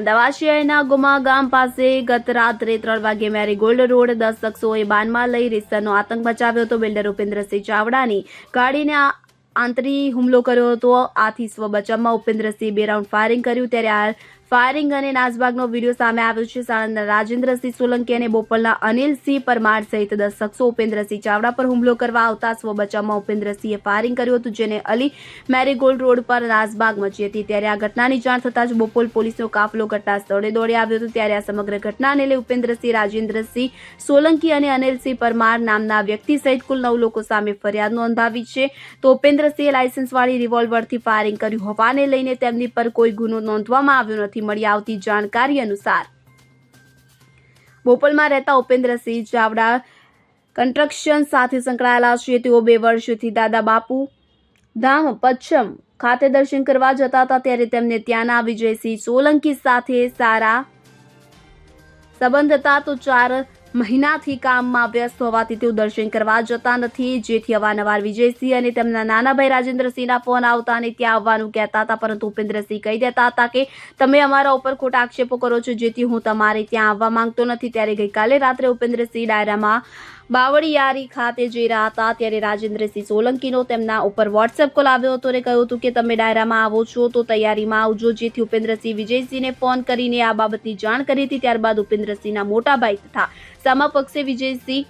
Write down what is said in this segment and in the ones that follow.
અમદાવાદ શહેરના ગુમા ગામ પાસે ગત રાત્રે ત્રણ વાગે મેરી ગોલ્ડ રોડ દસ શખ્સોએ બાનમાં લઈ રીસરનો આતંક મચાવ્યો હતો. બિલ્ડર ઉપેન્દ્રસિંહ ચાવડાની ગાડીને આંતરી હુમલો કર્યો હતો. આથી સ્વ બચાવમાં ઉપેન્દ્રસિંહ બે રાઉન્ડ ફાયરિંગ કર્યું. ત્યારે આ ફાયરિંગ અને નાસભાગનો વીડિયો સામે આવ્યો છે. સાણંદના રાજેન્દ્રસિંહ સોલંકી અને બોપલના અનિલસિંહ પરમાર સહિત દસ શખ્સો ઉપેન્દ્રસિંહ ચાવડા પર હુમલો કરવા આવતા સ્વ બચાવમાં ઉપેન્દ્રસિંહે ફાયરિંગ કર્યું હતું, જેને અલી મેરીગોલ્ડ રોડ પર નાસભાગ મચી હતી. ત્યારે આ ઘટનાની જાણ થતાં જ બોપલ પોલીસનો કાફલો ઘટના સ્થળે દોડી આવ્યો હતો. ત્યારે આ સમગ્ર ઘટનાને લઈ ઉપેન્દ્રસિંહ, રાજેન્દ્રસિંહ સોલંકી અને અનિલસિંહ પરમાર નામના વ્યક્તિ સહિત કુલ નવ લોકો સામે ફરિયાદ નોંધાવી છે. તો ઉપેન્દ્રસિંહે લાયસન્સવાળી રિવોલ્વરથી ફાયરિંગ કર્યું હોવાને લઈને તેમની પર કોઈ ગુનો નોંધવામાં આવ્યો નથી. મળી આવતી જાણકારી અનુસાર બોપલમાં રહેતા ઉપેન્દ્રસિંહ ચાવડા કન્સ્ટ્રક્શન સાથે સંકળાયેલા છે. તેઓ બે વર્ષથી દાદા બાપુ ધામ પચ્છમ ખાતે દર્શન કરવા જતા હતા. ત્યારે તેમને ત્યાંના વિજયસિંહ સોલંકી સાથે સારા સંબંધ હતા. તો ચાર મહિનાથી કામમાં વ્યસ્ત હોવાથી તેઓ દર્શન કરવા જતા નથી. જેથી અવારનવાર વિજયસિંહ અને તેમના નાના ભાઈ રાજેન્દ્રસિંહના ફોન આવતા અને ત્યાં આવવાનું કહેતા હતા, પરંતુ ઉપેન્દ્રસિંહ કહી દેતા હતા કે, તમે અમારા ઉપર ખોટા આક્ષેપો કરો છો, જેથી હું તમારે ત્યાં આવવા માંગતો નથી. ત્યારે ગઈકાલે રાત્રે ઉપેન્દ્રસિંહ ડાયરામાં બાવળિયારી ખાતે જઈ રહ્યા હતા ત્યારે રાજેન્દ્રસિંહ સોલંકીનો તેમના ઉપર વોટ્સએપ કોલ આવ્યો હતો અને કહ્યું હતું કે તમે ડાયરામાં આવો છો તો તૈયારીમાં આવજો. જેથી ઉપેન્દ્રસિંહ વિજયસિંહને ફોન કરીને આ બાબતની જાણ કરી હતી. ત્યારબાદ ઉપેન્દ્રસિંહના મોટા ભાઈ તથા સામા પક્ષે વિજયસિંહ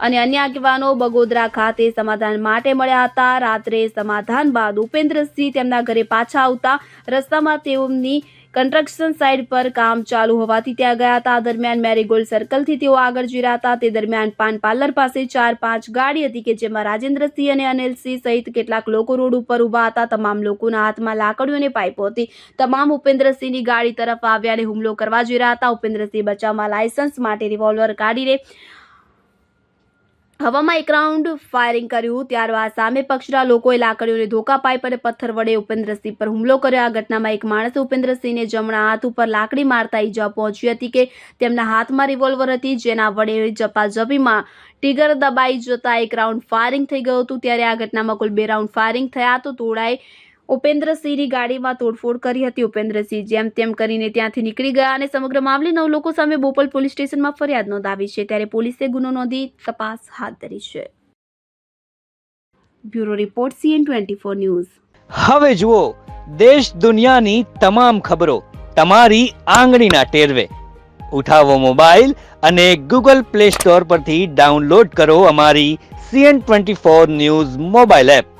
અને અન્ય આગેવાનો બગોદરા ખાતે સમાધાન માટે મળ્યા હતા. રાત્રે સમાધાન બાદ ઉપેન્દ્રસિંહ તેમના ઘરે પાછા આવતા રસ્તામાં તેઓની કન્સ્ટ્રક્શન સાઇટ પર કામ ચાલુ હોવાથી ત્યાં ગયા હતા. દરમિયાન મેરીગોલ્ડ સર્કલથી તેઓ આગળ જઈ રહ્યા હતા. તે દરમિયાન પાન પાર્લર પાસે ચાર પાંચ ગાડી હતી કે જેમાં રાજેન્દ્રસિંહ અને અનિલસિંહ સહિત કેટલાક લોકો રોડ ઉપર ઊભા હતા. તમામ લોકોના હાથમાં લાકડીઓ અને પાઇપો હતી. તમામ ઉપેન્દ્રસિંહની ગાડી તરફ આવ્યા અને હુમલો કરવા જઈ રહ્યા હતા. ઉપેન્દ્રસિંહ બચાવમાં લાયસન્સ માટે રિવોલ્વર કાઢીને હવામાં એક રાઉન્ડ ફાયરિંગ કર્યું. ત્યારબાદ સામે પક્ષના લોકોએ લાકડીઓને ધોકા પાઇપ અને પથ્થર વડે ઉપેન્દ્રસિંહ પર હુમલો કર્યો. આ ઘટનામાં એક માણસે ઉપેન્દ્રસિંહને જમણા હાથ ઉપર લાકડી મારતા ઈજા પહોંચી હતી કે તેમના હાથમાં રિવોલ્વર હતી, જેના વડે ઝપાઝપીમાં ટીગર દબાઈ જતા એક રાઉન્ડ ફાયરિંગ થઈ ગયું હતું. ત્યારે આ ઘટનામાં કુલ બે રાઉન્ડ ફાયરિંગ થયા. તો તોડાએ ઉપેન્દ્રસિંહની ગાડીમાં તોડફોડ કરી હતી ઉપેન્દ્રસિંહ, જેમ તેમ કરીને ત્યાંથી નીકળી ગયા અને સમગ્ર મામલે નવ લોકો સામે બોપલ પોલીસ સ્ટેશનમાં ફરિયાદ નોંધાવી છે. ત્યારે પોલીસે ગુનો નોંધી તપાસ હાથ ધરી છે. Bureau report, CN twenty four news. હવે જુઓ, દેશ દુનિયાની તમામ ખબરો તમારી આંગળીના ટેરવે. ઉઠાવો મોબાઈલ અને ગૂગલ પ્લે સ્ટોર પરથી ડાઉનલોડ કરો અમારી CN twenty four news mobile app.